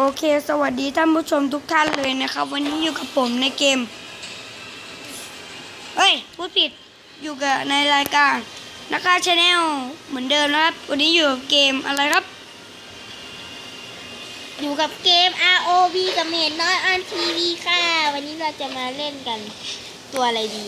โอเค สวัสดีท่านผู้ชมทุกท่านเลยนะครับ วันนี้อยู่กับผมในเกม เฮ้ยพูดผิด อยู่กับในรายการนักฆ่าชาแนลเหมือนเดิมนะครับ วันนี้อยู่กับเกมอะไรครับ อยู่กับเกม ROV กับเมดน้อยออนทีวีค่ะ วันนี้เราจะมาเล่นกันตัวอะไรดี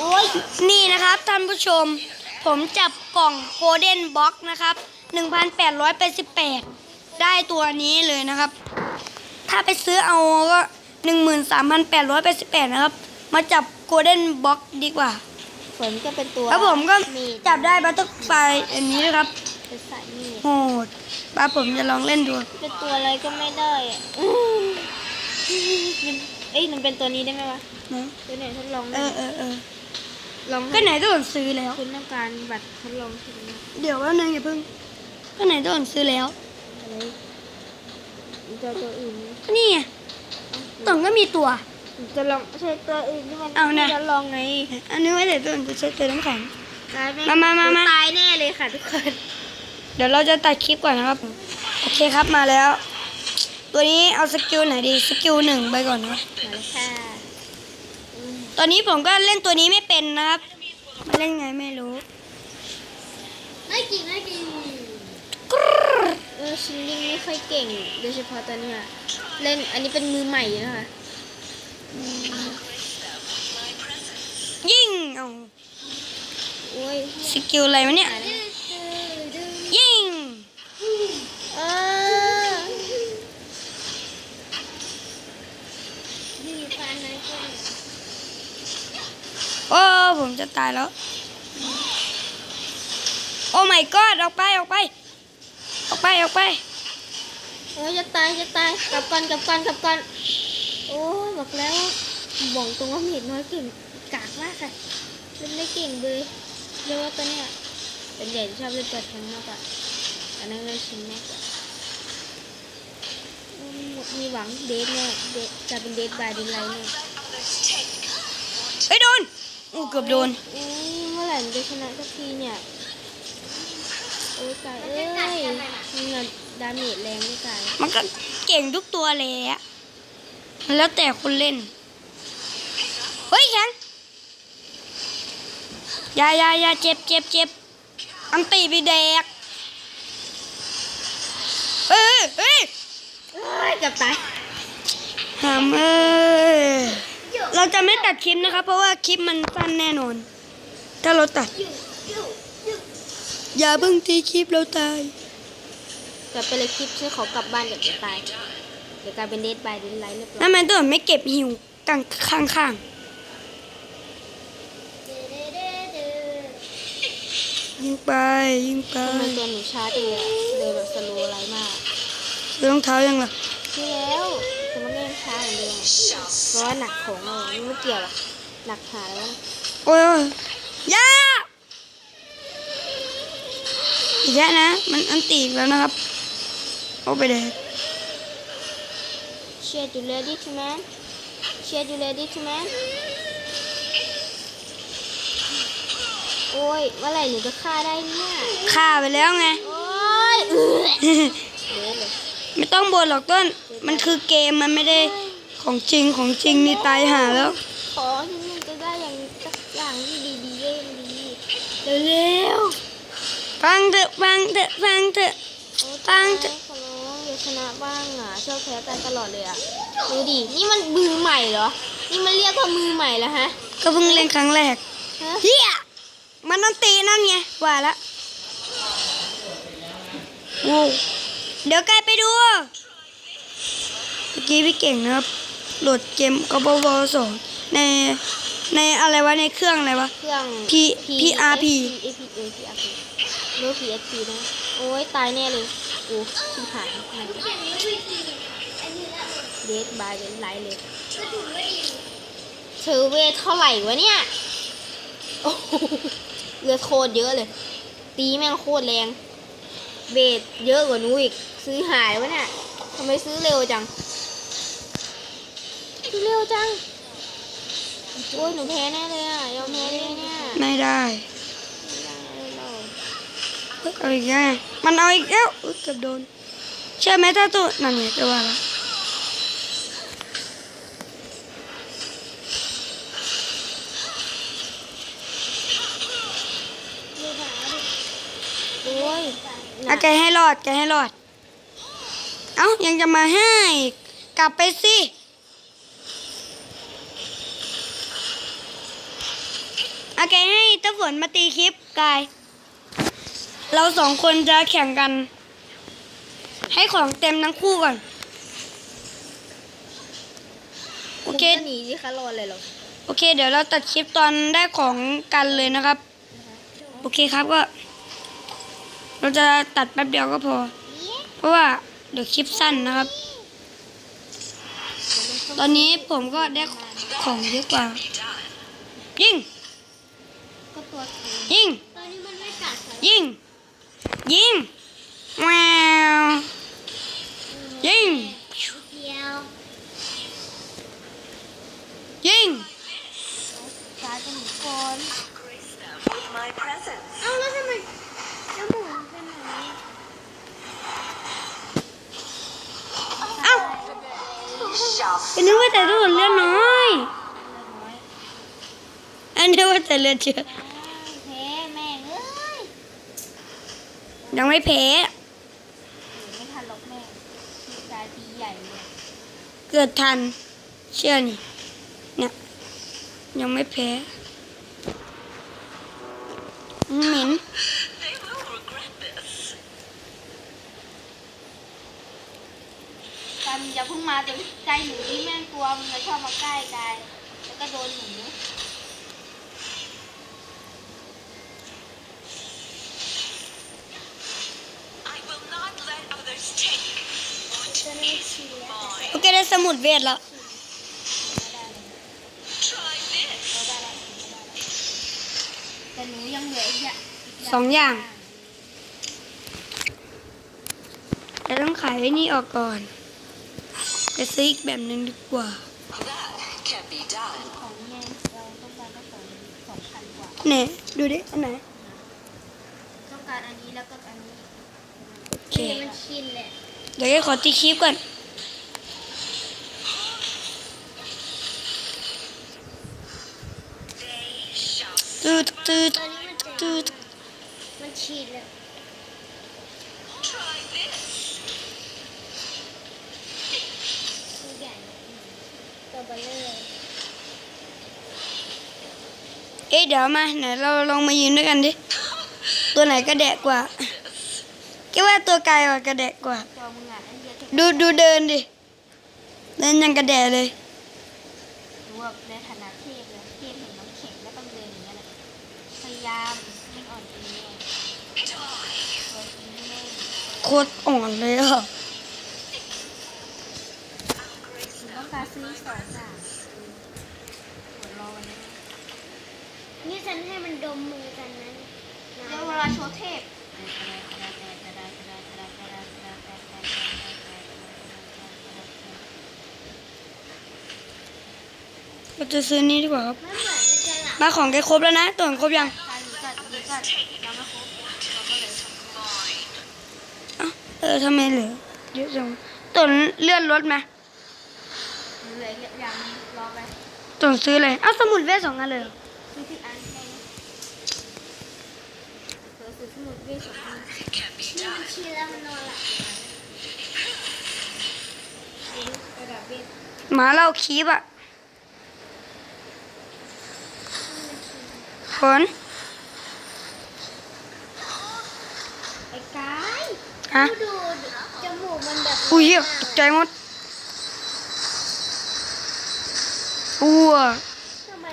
โอ้ยนี่นะครับท่านผู้ชม ผมจับกล่องโกลเด้นบ็อกนะครับ 1,888 ได้ตัวนี้เลยนะครับ ถ้าไปซื้อเอาก็13,888นะครับ มาจับโกลเด้นบ็อกดีกว่าฝนก็เป็นตัวแล้วผมก็เมดจับได้บัตเตอร์ไฟอันนี้นะครับเป็นสายเมดโหดป้าผมจะลองเล่นดู เป็นตัวอะไรก็ไม่ได้อะอื้อมันเอ้ยมันเป็นตัวนี้ได้ไหมวะนะตัวไหนทดลองเออเออเออลองก็ไหนโดนซื้อแล้ว คุณต้องการบัตรทดลองใช่ไหมเดี๋ยวว่านึงอย่าเพิ่งก็ไหนโดนซื้อแล้ว อะไรตัวตัวอื่นไหมนี่ไงต่องก็มีตัว จะลองใช้ตัวอื่นที่มันเอานะ จะลองไงอันนี้ไว้เดี๋ยวโดนจะใช้เตือนน้ำแข็ง ตายไหมามามามา ตายแน่เลยค่ะทุกคน เดี๋ยวเราจะตัดคลิปก่อนนะครับ โอเคครับมาแล้ว ตัวนี้เอาสกิลไหนดีสกิลหนึ่งไปก่อนนะครับมาเลยค่ะอืมตอนนี้ผมก็เล่นตัวนี้ไม่เป็นนะครับมาเล่นไงไม่รู้ ไม่จริงไม่จริงเออ ฉันยังไม่ค่อยเก่ง โดยเฉพาะตอนเนี้ยเล่นอันนี้เป็นมือใหม่นะคะยิงเอาโอ้ยสกิลอะไรวะเนี่ยตายแล้วยิงเออนี่ฟันนะคุณโอ้ผมจะตายแล้ว โอ้ my god ออกไป ออกไป ออกไปออกไปโอ้ยจะตายจะตายกลับก่อนกลับก่อนกลับก่อนโอ้ยบอกแล้วบอกตรงว่าเห็นน้อยเก่งกากมากค่ะเล่นไม่เก่งเลยเรียกว่าตัวเนี้ยเป็นใหญ่ชอบเล่นตัวแทงมากกว่าอันนั้นเล่นชินมากกว่าอืมมีหวังเดทเนี่ยเดทจะเป็นเดทบายเดนไลน์เนี่ยเฮ้ยโดนอู้เกือบโดนอุ้ยเมื่อไหร่มันจะชนะสักทีเนี่ย โอ้ยตายเอ้ยเงินดาเมจแรงไม่ตายมันก็เก่งทุกตัวเลยอะมันแล้วแต่คนเล่น เฮ้ยแข็งอยาอยาอยาเจ็บเจ็บเจ็บอันตีไปแดกเอ้ยเอ้ยเอ้ยเกับตายหามเอ้ยเราจะไม่ตัดคลิปนะครับ เพราะว่าคลิปมันสั้นแน่นอน ถ้าเราตัด อย่าเพิ่งทีคลิปเราตายกลับไปเลยคลิปช่วยเขากลับบ้านเดี๋ยวจะตายเดี๋ยวกลายเป็นเดทบายเดนไลน์เรียบร้อยทำไมตัวไม่เก็บหิวกลางข้างข้างๆยิงไปยิงไปทำไมตัวหนูช้าจังเลยอะเดินแบบสโลว์ไลท์มากซื้อรองเท้ายังล่ะที่แล้วแต่มันเล่นช้าเหมือนเดิมอะเพราะว่าหนักของเราอะไม่เกี่ยวหรอกหนักหาแล้วนะโอ้ยโอ้ยอยา อีกแล้วนะ มันอันตีอีกแล้วนะครับเอาไปเลยเชียร์จูเลดี้ทูแมนเชียร์จูเลดี้ทูแมนโอ้ยเมื่อไหร่หนูจะฆ่าได้เนี่ยฆ่าไปแล้วไง โอ้ยเออเละเลยไม่ต้องบ่นหรอกต้น มันคือเกมมันไม่ได้ของจริงของจริงนี่ตายหาแล้ว ขอที่มันจะได้อย่างสักอย่างที่ดีๆเล่นดีเร็ว ฟังเถอะฟังเถอะฟังเถอะๆโอ้ยตั้งขอร้องอย่าชนะบ้างอะชอบแพ้กันตลอดเลยอะดูดิ นี่มันมือใหม่เหรอ นี่มันเรียกว่ามือใหม่แล้วฮะก็เพิ่งเล่นครั้งแรกฮะเฮียมันต้องตีนั่นไงว่าละโว้วเดี๋ยวไกลไปดูเมื่อกี้พี่เก่งนะครับโหลดเกมกบวสองในในอะไรวะในเครื่องอะไรวะ เครื่อง P- PRP A P A P R P หรือ P S P นะ โอ้ยตายแน่เลยโอ้ชิบหายมันเดทบายเดนไลท์เลยเธอเวทเท่าไหร่วะเนี่ยโอ้โหเลือดโคตรเยอะเลย ตีแม่งโคตรแรงเบสเยอะกว่านู้อีก ซื้อหายวะเนี่ยทำไมซื้อเร็วจัง ซื้อเร็วจัง โอ้ยหนูแพ้แน่เลยอะ ยอมแพ้ได้เนี่ย ไม่ได้ เลยเราเฮ้ยเอาอีกแล้วมันเอาอีกแล้วอุ๊ยเกือบโดน เชื่อไหมถ้าตัวนั่นไงจะว่าละดูหาดิโอ้ยอะแกให้รอดแกให้รอด เอ้า ยังจะมาให้อีกกลับไปสิอาแกให้เต้าฝนมาตีคลิปกาย เราสองคนจะแข่งกัน ให้ของเต็มทั้งคู่ก่อน โอเคผมจะหนีสิคะรอเลยเหรอ โอเค เดี๋ยวเราตัดคลิปตอนได้ของกันเลยนะครับ โอเคครับก็ เราจะตัดแป๊บเดียวก็พอ เพราะว่าเดี๋ยวคลิปสั้นนะครับ ตอนนี้ผมก็ได้ของเยอะกว่า ยิงก็ตัวเองยิงตอนนี้มันไม่กัดค่ะ ยิง ยิงแววยิงยิงกลายเป็นหมูกร Grace them with my presence. เอาแล้วทำไมจมูกมันเป็นแบบนี้เอ้า Shall เป็นนึกว่าแต่ทุกคนเลือดน้อยอันนี้ว่าแต่เลือดเยอะ แพ้แม่งเอ้ย ยังไม่แพ้ไม่ทันหรอกแม่มีกายปีใหญ่เลยเกิดทัน เชื่อนี่เนี่ยยังไม่แพ้เหม็น they will regret this. กันอย่าเพิ่งมาจนใกล้หนูที่แม่งกลัวมันจะชอบมาใกล้กายแล้วก็โดนหนู I will not let others take what is mine. โอเคได้ สมุดเวทแล้ว Try this. แต่หนูยังเหลืออีกอย่างสองอย่างแต่ต้องขายไอ้นี่ออกก่อนไปซื้ออีกแบบหนึ่งดีกว่า That can be done. ของแม่เราต้องการก็ของสองพันกว่า เนี่ย ดูดิ อันไหน ต้องการอันนี้แล้วก็อันนี้โอเค มันชินแหละ เดี๋ยวจะขอตีคลิปก่อน ตืดตืดตอนนี้มันตืดมันชินแล้ว try this. ตัวใหญ่ตัวเบลเลอร์เอ๊ะเดี๋ยวมาไหนเราลองมายืนด้วยกันดิ ตัวไหนกระแดะกว่าคิดว่าตัวไกลกว่ากระแดะกว่าตัวมึงอะอันเดียวที่ดูดูเดินดิ เดินยังกระแดะเลยรู้ว่าในฐานะ ยายามไม่อ่อนตัวนี้ตัวนี้ไม่โคตรอ่อนเลยอะต้องการซื้อสองอย่างปวดรอวันนี้นี่ฉันให้มันดมมือกันนะเดี๋ยวเวลาโชว์เทพเราจะซื้อนี้ดีกว่าครับมันเหมือนมันจะหลับมาของแกครบแล้วนะตัวของครบยัง การหนีกัดหนีกัดยังไม่ครบเราก็เลย Mine. เอ้าเออทำไมเหลือเยอะจังตัวเลื่อนรถไหมเหลืออย่างนึงรอไปตัวซื้อเลยเอ้าสมุดเวทสองอันเลยเหรอซื้อที่อันแค่นี้เดี๋ยวซื้อสมุดเวทสองอัน It can be นี่มัน done. ชินแล้วมันนอนหลับซื้อระดับเวทหมาเราคีบอะผลไอ้กาย ฮะดูจมูกมันแบบอุ้ยเหี้ยตกใจหมดอ้วทำไม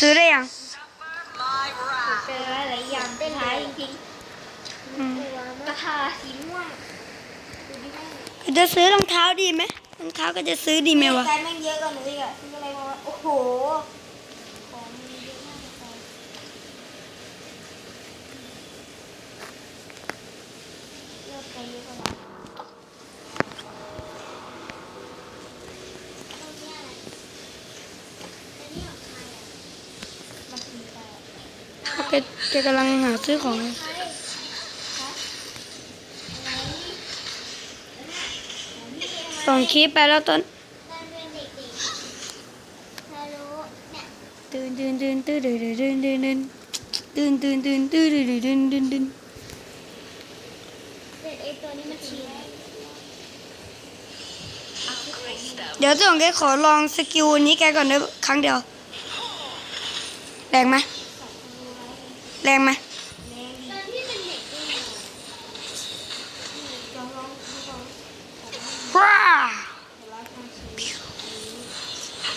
ซื้อได้ยัง Suffer my wrath. เป็นอะไรหลายอย่างเป็นท้ายจริงอืมกลัวๆกมาระกทาสีม่วงดูดิแม่งจะซื้อรองเท้าดีไหมรองเท้าก็จะซื้อดีไหมวะใจแม่งเยอะกว่าหนูอีกอะซื้ออะไรมาโอ้โหของมีเยอะมากเลยเยอะไปเยอะกว่าหนู ตรงเนี้ยอะไรอันนี้ของใครอะ มันมี แต่แกแกกำลังหาซื้อของเลยใครฮะอะไรส่งคลิปไปแล้วต้นตอนเป็นเด็กๆเธอรู้เนี่ยตื่นตื่นตื่นตื่นตื่นตื่นตื่นตื่นตื่นตื่นตื่นตื่นตื่น ตัวนี้มาฉีดเดี๋ยวจงแกขอลองสกิลนี้แกก่อนด้วยครั้งเดียว แรงไหมแรงไหมว้า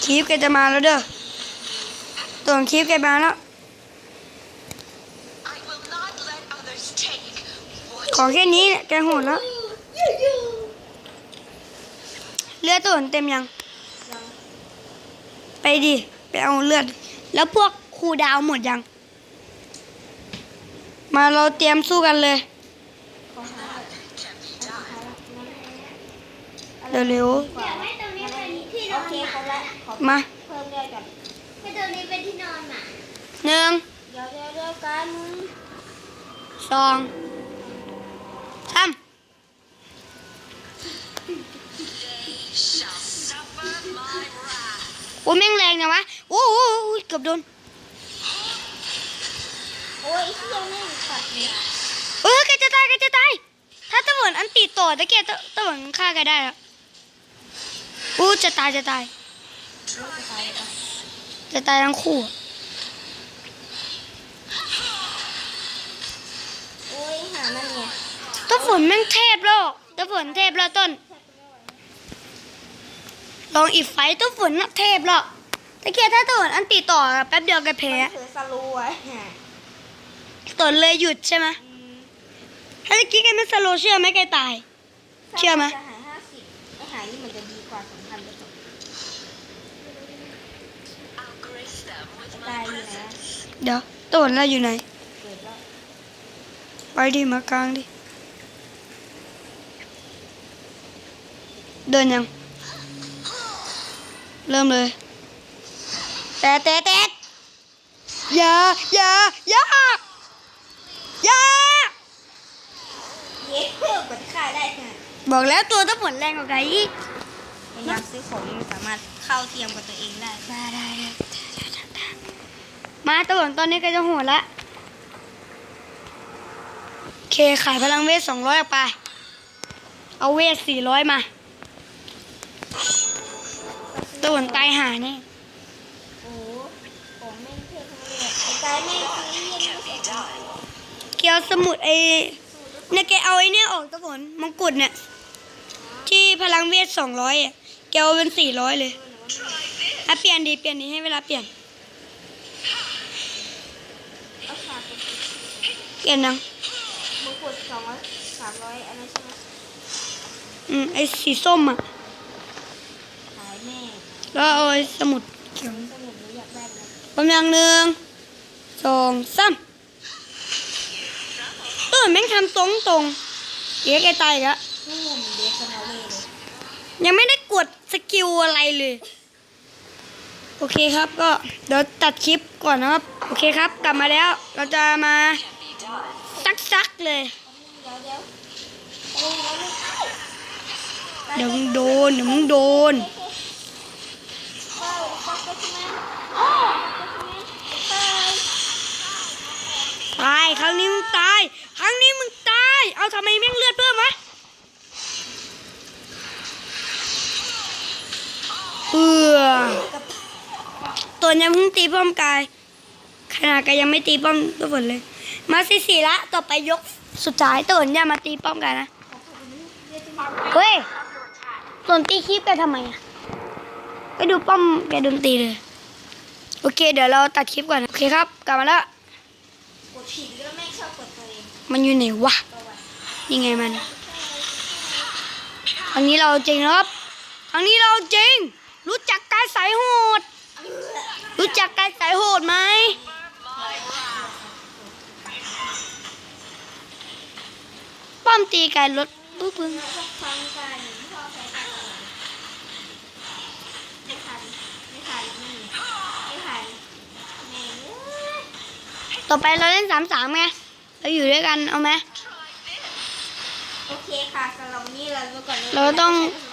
คีฟแกจะมาแล้วเด้อตัวคีฟแกมาแล้ว ขอแค่นี้เนี่ยแกโหดแล้ว เลือดต้นเต็มยัง ไปดิ ไปเอาเลือด แล้วพวกครูดาวหมดยัง มาเราเตรียมสู้กันเลยเร็วอยากให้ตรงนี้เป็นที่นอนหมาๆมาเพิ่มเลือดก่อนให้ตรงนี้เป็นที่นอนหมาหนึ่งเดี๋ยวเดี๋ยวเดี๋ยวกันมึงสอง สาม shall suffer my wrath. โอ้แม่งแรงนะวะ โอ้โหเกือบโดน โอ้ยไอ้เหี้ยแม่งปัดเนี่ยเออแกจะตายแกจะตาย ถ้าตะเหมือนอันตีต่อต่แกตะตะเหมือนฆ่าแกได้อะอู้จะตายจะตาย จะตายทั้งคู่อะโอ้ยหามันเนี่ย ตะฝนแม่งเทพแล้วตะฝนเทพแล้วต้น ลองอีกไฟต์ตะฝนน่ะเทพแล้วแต่แกถ้าตะเหมือนอันตีต่อแป๊บเดียวแกแพ้ถือสลูไว้ต้นเลยหยุดใช่ไหมถ้าตะกี้แกไม่สโลว์เชื่อไหมแกตาย เชื่อไหมหายห้าสิบหายนี่มันจะดีกว่าสองพันเปอร์เซ็นต์ I'll grace them with ตายอยู่นะ presence. เดี๋ยวตะฝนเราอยู่ไหนไปดิมากลางดิ เดินยัง เริ่มเลย แต่แต่แต่อย่าอย่าอย่าอย่าเย้เพิ่มกดค่าได้ค่ะบอกแล้วตัวต้องผลแรงกว่าไก่อีกพยายามซื้อของมันสามารถเข้าเทียมกับตัวเองได้ได้ได้ได้มาตัวตอนนี้ก็จะโหดละโอเคขายพลังเวทสองร้อยออกไป เอาเวทสี่ร้อยมา ตัวตายหาแน่โอ้โหของแม่งเทพทั้งนั้นเลยไอ้กายแม่งซื้อเยี่ยมที่สุดเกียวสมุดไอ้เนี่ยแกเอาไอ้เนี่ยออกตะฝนมงกุฎเนี่ยที่พลังเวทสองร้อยอะแกเอาเป็นสี่ร้อยเลยอะเปลี่ยนดีเปลี่ยนดีให้เวลาเปลี่ยนเอาขาดไปเปลี่ยนนังมงกุฎสองร้อยสามร้อยอันนั้นใช่ไหมอืมไอ้สีส้มอะขายแม่ง แล้วเอาไอ้สมุดเขียวสมุดหนูอยากำลังหนึ่งสองสามเออแม่งทำตรงตรงๆเดี๋ยวแกตายแล้วยังไม่ได้กดสกิลอะไรเลย โอเคครับก็เดี๋ยวตัดคลิปก่อนนะครับ โอเคครับ กลับมาแล้ว เราจะมาซักๆเลยเดี๋ยเดี๋ยวมึงโดนเดี๋ยวมึงโดน ตายตาย ครั้งนี้มึงตาย ครั้งนี้มึงตาย เอาทำไมแม่งเลือดเพิ่มวะเออตัวยังเพิ่งตีป้อมกาย ขนาดกายยังไม่ตีป้อมตัวฝนเลย มาสี่สี่ละ ต่อไปยกสุดท้ายตัวอย่ามาตีป้อมกันนะ เฮ้ยส่วนตีคลิปแกทำไมอะ ไปดูป้อมแกดนตีเลย โอเค เดี๋ยวเราตัดคลิปก่อน โอเคครับ กลับมาแล้วกดผิดแล้วแม่งชอบกดตัวเองมันอยู่ไหนวะยังไงมันครั้งนี้เราจริงนะครับครั้งนี้เราจริง รู้จักการสายโหด รู้จักการสายโหดไหมป้อมตีไก่รถปุ๊บปึ้ง พวกฟังกันชอบใช้กันไม่ทันไม่ทันไม่ไม่ทันแม่งเอ้ย ต่อไปเราเล่นสามสามไงเราอยู่ด้วยกันเอาไหมโอเคค่ะสำหรับวันนี้เราไปก่อนเลย เราต้องใช้